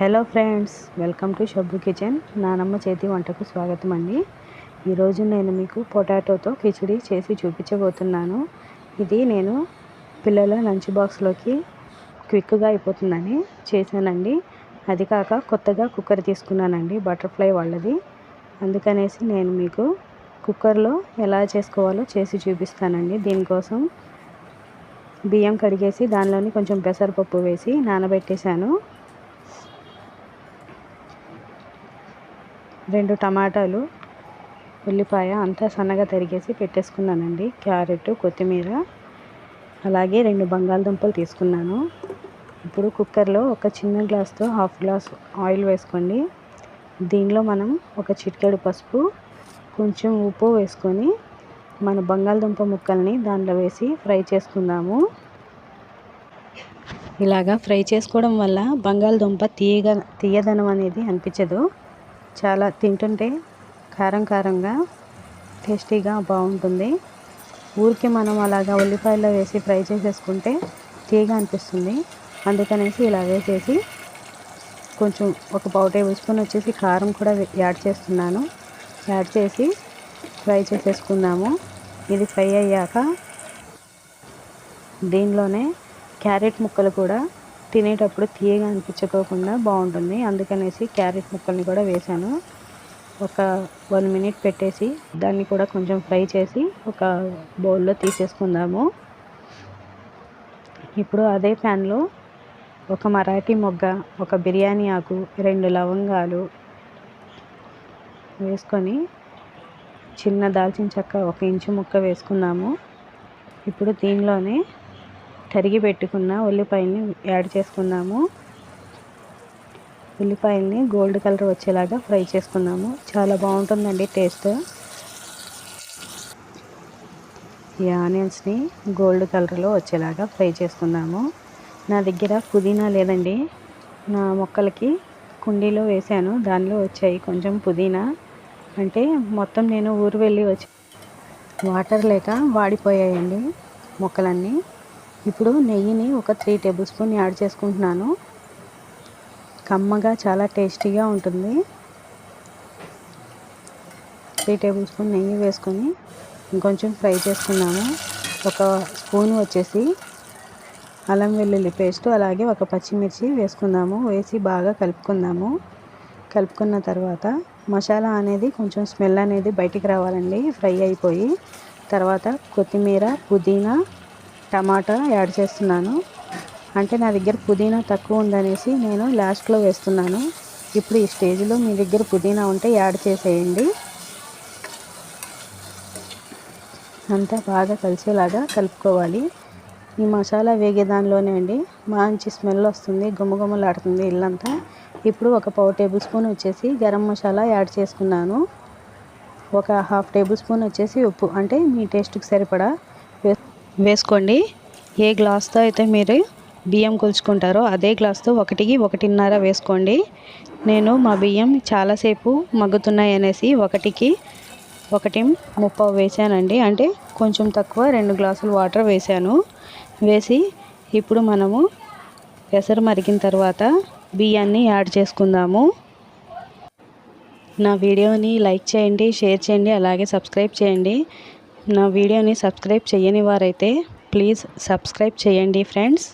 Hello friends welcome to Shabbu kitchen. నానమ్మ చేతి వంటకు స్వాగతం అండి. ఈరోజు నేను మీకు పొటాటోతో కిచిడి చేసి చూపించబోతున్నాను. ఇది నేను పిల్లల లంచ్ బాక్స్లోకి క్విక్గా అయిపోతుందని చేశానండి. అది కాక కొత్తగా కుక్కర్ తీసుకున్నానండి బటర్ఫ్లై వాళ్ళది. అందుకనేసి నేను మీకు కుక్కర్లో ఎలా చేసుకోవాలో చేసి చూపిస్తానండి. దీనికోసం బియ్యం కడిగేసి దానిలోని కొంచెం పెసరపప్పు వేసి నానబెట్టేశాను. రెండు టమాటాలు ఉల్లిపాయ అంతా సన్నగా తరిగేసి పెట్టేసుకున్నానండి. క్యారెట్ కొత్తిమీర అలాగే రెండు బంగాళదుంపలు తీసుకున్నాను. ఇప్పుడు కుక్కర్లో ఒక చిన్న గ్లాస్తో హాఫ్ గ్లాస్ ఆయిల్ వేసుకోండి. దీనిలో మనం ఒక చిటికెడు పసుపు కొంచెం ఉప్పు వేసుకొని మన బంగాళదుంప ముక్కల్ని దాంట్లో వేసి ఫ్రై చేసుకుందాము. ఇలాగా ఫ్రై చేసుకోవడం వల్ల బంగాళదుంప తీయగా తీయదనం అనేది అనిపించదు. చాలా తింటుంటే కారం కారంగా టేస్టీగా బాగుంటుంది. ఊరికి మనం అలాగా ఉల్లిపాయల్లో వేసి ఫ్రై చేసేసుకుంటే తీయగా అనిపిస్తుంది. అందుకనేసి ఇలా వేసేసి కొంచెం ఒక పావు టేబుల్ స్పూన్ వచ్చేసి కారం కూడా యాడ్ చేస్తున్నాను. యాడ్ చేసి ఫ్రై చేసేసుకుందాము. ఇది ఫ్రై అయ్యాక దీనిలోనే క్యారెట్ ముక్కలు కూడా తినేటప్పుడు తీయగా అనిపించుకోకుండా బాగుంటుంది. అందుకనేసి క్యారెట్ ముక్కల్ని కూడా వేసాను ఒక వన్ మినిట్ పెట్టేసి దాన్ని కూడా కొంచెం ఫ్రై చేసి ఒక బౌల్లో తీసేసుకుందాము. ఇప్పుడు అదే ప్యాన్లో ఒక మరాఠీ మొగ్గ ఒక బిర్యానీ ఆకు రెండు లవంగాలు వేసుకొని చిన్న దాల్చిన చెక్క ఒక ఇంచు ముక్క వేసుకున్నాము ఇప్పుడు దీనిలోనే తరిగి పెట్టుకున్న ఉల్లిపాయల్ని యాడ్ చేసుకుందాము ఉల్లిపాయల్ని గోల్డ్ కలర్ వచ్చేలాగా ఫ్రై చేసుకుందాము చాలా బాగుంటుందండి టేస్ట్. ఈ ఆనియన్స్ని గోల్డ్ కలర్లో వచ్చేలాగా ఫ్రై చేసుకుందాము నా దగ్గర పుదీనా లేదండి. నా మొక్కలకి కుండీలో వేసాను దానిలో వచ్చాయి కొంచెం పుదీనా. అంటే మొత్తం నేను ఊరు వెళ్ళి వచ్చి వాటర్ లేక వాడిపోయాయండి మొక్కలన్నీ. ఇప్పుడు నెయ్యిని ఒక త్రీ టేబుల్ స్పూన్ యాడ్ చేసుకుంటున్నాను. కమ్మగా చాలా టేస్టీగా ఉంటుంది. త్రీ టేబుల్ స్పూన్ నెయ్యి వేసుకొని ఇంకొంచెం ఫ్రై చేసుకున్నాము ఒక స్పూన్ వచ్చేసి అల్లం వెల్లుల్లి పేస్ట్ అలాగే ఒక పచ్చిమిర్చి వేసుకుందాము. వేసి బాగా కలుపుకుందాము. కలుపుకున్న తర్వాత మసాలా అనేది కొంచెం స్మెల్ అనేది బయటికి రావాలండి. ఫ్రై అయిపోయి తర్వాత కొత్తిమీర పుదీనా టమాటా యాడ్ చేస్తున్నాను. అంటే నా దగ్గర పుదీనా తక్కువ ఉందనేసి నేను లాస్ట్లో వేస్తున్నాను. ఇప్పుడు ఈ స్టేజ్లో మీ దగ్గర పుదీనా ఉంటే యాడ్ చేసేయండి. అంతా బాగా కలిసేలాగా కలుపుకోవాలి. ఈ మసాలా వేగే దానిలోనే అండి మంచి స్మెల్ వస్తుంది గుమ్మగుమ్మలాడుతుంది ఇల్లంతా. ఇప్పుడు ఒక పావు టేబుల్ స్పూన్ వచ్చేసి గరం మసాలా యాడ్ చేసుకున్నాను. ఒక హాఫ్ టేబుల్ స్పూన్ వచ్చేసి ఉప్పు అంటే మీ టేస్ట్కి సరిపడా వేసుకోండి. ఏ గ్లాస్తో అయితే మీరు బియ్యం కొలుచుకుంటారో అదే గ్లాస్తో ఒకటికి ఒకటిన్నర వేసుకోండి. నేను మా బియ్యం చాలాసేపు మగ్గుతున్నాయి అనేసి ఒకటికి ఒకటి ముప్పావు వేసానండి. అంటే కొంచెం తక్కువ రెండు గ్లాసులు వాటర్ వేసాను. వేసి ఇప్పుడు మనము పెసరు మరిగిన తర్వాత బియ్యాన్ని యాడ్ చేసుకుందాము. నా వీడియోని లైక్ చేయండి షేర్ చేయండి అలాగే సబ్స్క్రైబ్ చేయండి. నా వీడియోని సబ్స్క్రైబ్ చేయని వారైతే ప్లీజ్ సబ్స్క్రైబ్ చేయండి ఫ్రెండ్స్.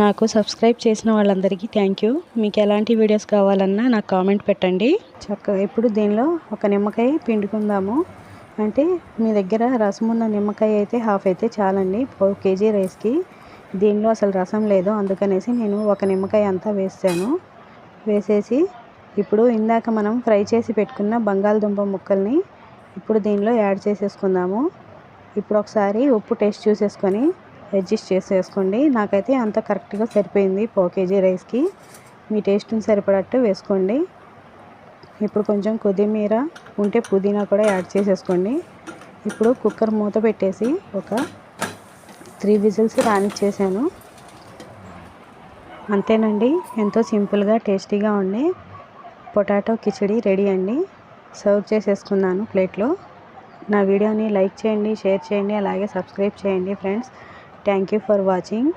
నాకు సబ్స్క్రైబ్ చేసిన వాళ్ళందరికీ థ్యాంక్ యూ. మీకు ఎలాంటి వీడియోస్ కావాలన్నా నాకు కామెంట్ పెట్టండి. చక్కగా ఇప్పుడు దీనిలో ఒక నిమ్మకాయ పిండుకుందాము. అంటే మీ దగ్గర రసం ఉన్న నిమ్మకాయ అయితే హాఫ్ అయితే చాలండి ఫోర్ కేజీ రైస్కి దీనిలో అసలు రసం లేదు అందుకనేసి నేను ఒక నిమ్మకాయ అంతా వేసాను. వేసేసి ఇప్పుడు ఇందాక మనం ఫ్రై చేసి పెట్టుకున్న బంగాళదుంప ముక్కల్ని ఇప్పుడు దీనిలో యాడ్ చేసేసుకుందాము. ఇప్పుడు ఒకసారి ఉప్పు టేస్ట్ చూసేసుకొని అడ్జస్ట్ చేసేసుకోండి. నాకైతే అంత కరెక్ట్గా సరిపోయింది పావు కేజీ రైస్కి. మీ టేస్ట్ని సరిపడట్టు వేసుకోండి. ఇప్పుడు కొంచెం కొత్తిమీర ఉంటే పుదీనా కూడా యాడ్ చేసేసుకోండి. ఇప్పుడు కుక్కర్ మూత పెట్టేసి ఒక త్రీ విజిల్స్ రానిచ్చేసాను. అంతేనండి. ఎంతో సింపుల్గా టేస్టీగా ఉండే పొటాటో కిచడీ రెడీ అండి. సర్వ్ చేసేసుకున్నాను ప్లేట్లో. నా వీడియోని లైక్ చేయండి షేర్ చేయండి అలాగే సబ్స్క్రైబ్ చేయండి friends. Thank you for watching.